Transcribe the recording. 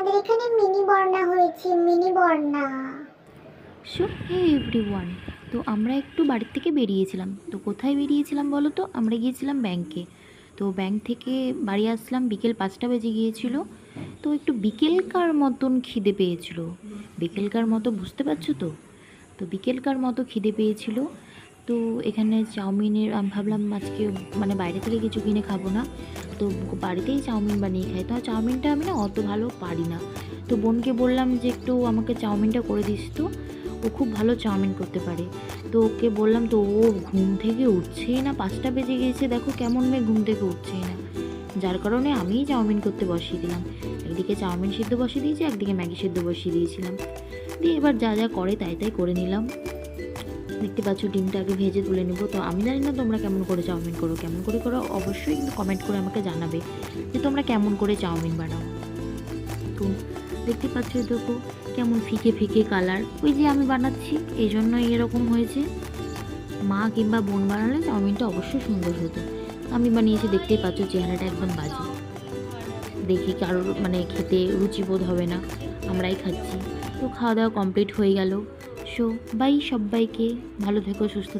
আমাদের এখানে মিনি বন্যা হয়েছে, মিনি বন্যা সো হে এভরিওয়ান তো আমরা একটু বাড়ির থেকে বেরিয়েছিলাম। তো কোথায় বেরিয়েছিলাম বলো তো? আমরা গিয়েছিলাম ব্যাংকে তো ব্যাংক থেকে বাড়ি আসলাম, বিকেল পাঁচটা বেজে গিয়েছিল। তো একটু বিকেলকার মতন খিদে পেয়েছিল। বিকেলকার মতো, বুঝতে পারছ তো? তো বিকেলকার মতো খিদে পেয়েছিল। তো এখানে চাউমিনের, আমি ভাবলাম আজকে মানে বাইরে থেকে কিছু কিনে খাব না। তো বাড়িতেই চাউমিন বানিয়ে খাই। তো চাউমিনটা আমি না অত ভালো পারি না। তো বোনকে বললাম যে, একটু আমাকে চাউমিনটা করে দিস তো। ও খুব ভালো চাউমিন করতে পারে। তো ওকে বললাম, তো ও ঘুম থেকে উঠছেই না। পাঁচটা বেজে গিয়েছে। দেখো কেমন মেয়ে ঘুম থেকে উঠছেই না। যার কারণে আমিই চাউমিন করতে বসিয়ে দিলাম। একদিকে চাউমিন সিদ্ধ বসিয়ে দিয়েছি, একদিকে ম্যাগি সিদ্ধ বসিয়ে দিয়েছিলাম। দিয়ে এবার যা যা করে তাই তাই করে নিলাম। দেখতে পাচ্ছ, ডিমটা আগে ভেজে তুলে নেব। তো আমি জানি না তোমরা কেমন করে চাউমিন করো, কেমন করে করো, অবশ্যই কিন্তু কমেন্ট করে আমাকে জানাবে যে তোমরা কেমন করে চাউমিন বানাও। তো দেখতে পাচ্ছ দেখো, কেমন ফিকে ফিকে কালার ওই যে আমি বানাচ্ছি, এই জন্যই এরকম হয়েছে। মা কিংবা বোন বানালে চাউমিনটা অবশ্যই সুন্দর হতো। আমি বানিয়েছি, দেখতেই পাচ্ছ, চেহারাটা একদম বাজে। দেখি কারোর মানে খেতে রুচিবোধ হবে না, আমরাই খাচ্ছি। তো খাওয়া দাওয়া কমপ্লিট হয়ে গেল। বাই সবাইকে। ভালো থেকো সুস্থ থেকো।